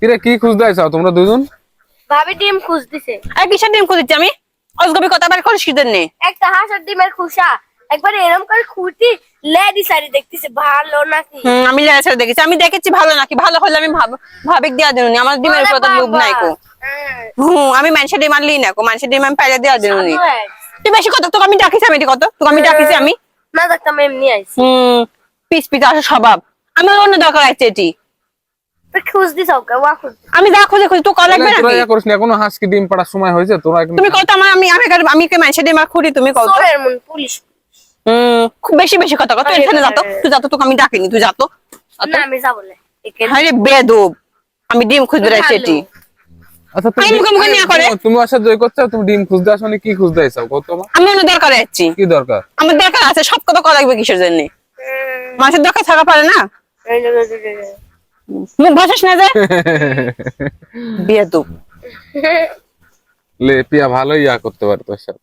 কিরে কি খুঁজতে তোমরা দুজন ভাবি ডিম খুঁজতেছে। এই কিসের ডিম খুঁজছি আমি? অজগবি কথা বার করিস কিদের নেই একটা হাঁসের ডিমের খুশা একবার এরকম করে খুঁটি লেডি সারি দেখতেছে ভালো নাকি? হুম আমি লেগেছে দেখেছি। আমি দেখেছি ভালো নাকি? ভালো হলে আমি ভাব ভাবিক দিয়া দিনুনি। আমার ডিমের উপর তো লোভ নাই কো। হ্যাঁ, হুম আমি মানুষের ডিম আনলি না কো। মানুষের ডিম আমি পাইলে দিয়া দিনুনি। সাধু এক। তুই বেশি কত তোকে আমি ডাকিছি আমি এটি কত তোকে আমি ডাকিছি আমি। না দেখতাম এমনি আইছি। হুম পিস পিস আসা স্বভাব। আমার অন্য দরকার আছে এটি। আমি যা খুঁজে খুঁজে তো কল লাগবে তোরা করিস না এখনও ডিম পাড়ার সময় হয়েছে তোরা তুমি কত আমার আমি আমি আমি কে মানুষের ডিম আর খুঁড়ি তুমি কত পুলিশ হুম খুব বেশি বেশি কথা কত এখানে যাতো তুই যাতো তোকে আমি ডাকিনি তুই যাতো না আমি যাব না আরে বেদব আমি ডিম রাখছি এটি। আচ্ছা মুখে মুখে নিয়া করে। তুমি আসা জয় করছ তুমি ডিম খুঁজতে আসো কি খুঁজতে আইসাও কত আমি অন্য দরকার কি দরকার? আমার দরকার আছে সব কথা করা লাগবে কিসের জন্য? মানুষের দরকার থাকা পারে না। মুখ ভাসাস না যে? বেদব লে পিয়া ভালো ইয়া করতে পারে তোর সাথে।